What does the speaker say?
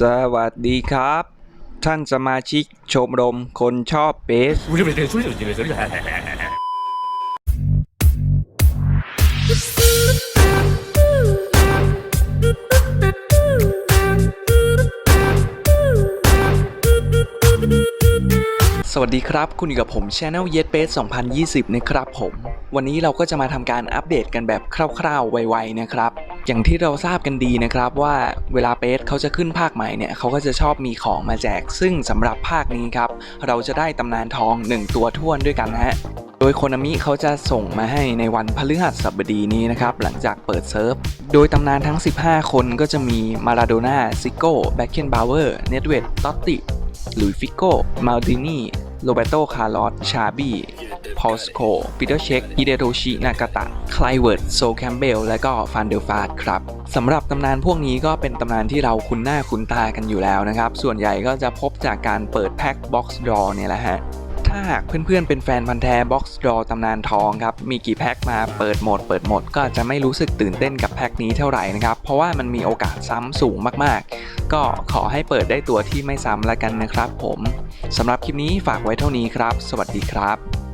สวัสดีครับ ท่านสมาชิกชมรมคนชอบเบส สวัสดีครับ คุณอยู่กับผม Channel y e t b a s e 2020 นะครับผม วันนี้เราก็จะมาทำการอัปเดตกันแบบคร่าวๆ ไวๆ นะครับ อย่างที่เราทราบกันดีนะครับว่าเวลาเบสเขาจะขึ้นภาคใหม่เนี่ยเขาก็จะชอบมีของมาแจก ซึ่งสำหรับภาคนี้ครับ เราจะได้ตำนานทอง 1 ตัวท้วนด้วยกันนะฮะโดยโคนามิเขาจะส่งมาให้ในวันพฤหัสบดีนี้นะครับ หลังจากเปิดเซิร์ฟ โดยตำนานทั้ง 15 คนก็จะมีมาราโดน่าซิโก้แบ็กเคนบาวเวอร์เนตเวดตอตติหลุยฟิโก้มาลดินีโรเบโตคาร์ลอสชาบี้ พอลสโคปีเตอร์เช็คฮิเดโตชินากาตะคลายเวิร์ดโซแคมเบลและก็ฟันเดลฟาดครับสำหรับตำนานพวกนี้ก็เป็นตำนานที่เราคุ้นหน้าคุ้นตากันอยู่แล้วนะครับ ส่วนใหญ่ก็จะพบจากการเปิดแพ็คบ็อกซ์ดรอเนี่ยแหละฮะถ้าหากเพื่อนๆ เป็นแฟนพันธ์แท้บ็อกซ์ดรอตำนานทองครับ มีกี่แพ็คมาเปิดหมด เปิดหมด ก็จจะไม่รู้สึกตื่นเต้นกับแพ็คนี้เท่าไหร่นะครับ เพราะว่ามันมีโอกาสซ้ำสูงมากๆ ก็ขอให้เปิดได้ตัวที่ไม่ซ้ำละกันนะครับผม สำหรับคลิปนี้ฝากไว้เท่านี้ครับ สวัสดีครับ